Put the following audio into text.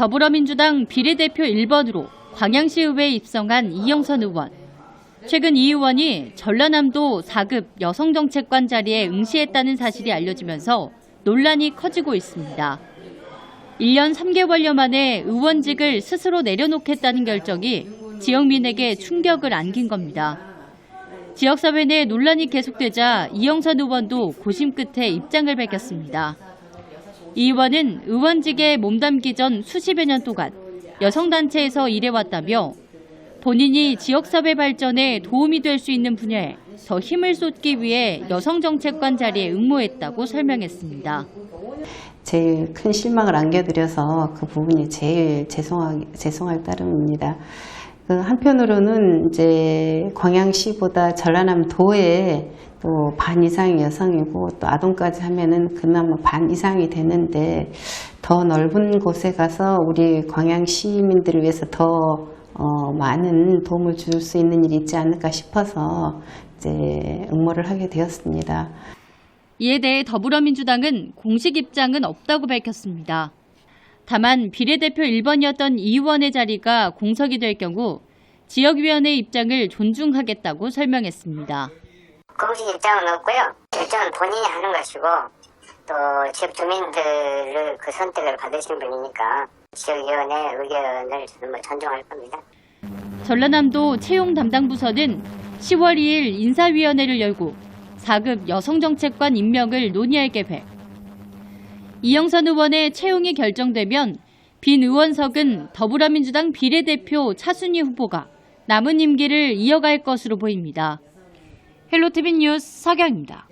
더불어민주당 비례대표 1번으로 광양시 의회에 입성한 이영선 의원. 최근 이 의원이 전라남도 4급 여성정책관 자리에 응시했다는 사실이 알려지면서 논란이 커지고 있습니다. 1년 3개월여 만에 의원직을 스스로 내려놓겠다는 결정이 지역민에게 충격을 안긴 겁니다. 지역사회 내 논란이 계속되자 이영선 의원도 고심 끝에 입장을 밝혔습니다. 이 의원은 의원직에 몸담기 전 수십여 년 동안 여성단체에서 일해왔다며 본인이 지역사회 발전에 도움이 될 수 있는 분야에 더 힘을 쏟기 위해 여성정책관 자리에 응모했다고 설명했습니다. 제일 큰 실망을 안겨드려서 그 부분이 제일 죄송하, 죄송할 따름입니다. 그 한편으로는 이제 광양시보다 전라남도에 또 반 이상이 여성이고 또 아동까지 하면은 그나마 반 이상이 되는데 더 넓은 곳에 가서 우리 광양 시민들을 위해서 더 어, 많은 도움을 줄 수 있는 일이 있지 않을까 싶어서 이제 응모를 하게 되었습니다. 이에 대해 더불어민주당은 공식 입장은 없다고 밝혔습니다. 다만 비례대표 1번이었던 이 의원의 자리가 공석이 될 경우 지역위원회 입장을 존중하겠다고 설명했습니다. 공식 입장은 없고요. 결정은 본인이 하는 것이고 또 지역 주민들을 그 선택을 받으신 분이니까 지역위원회 의견을 저는 뭐 존중할 겁니다. 전라남도 채용 담당 부서는 10월 2일 인사위원회를 열고 4급 여성정책관 임명을 논의할 계획. 이영선 의원의 채용이 결정되면 빈 의원석은 더불어민주당 비례대표 차순희 후보가 남은 임기를 이어갈 것으로 보입니다. 헬로티비 뉴스 서경입니다.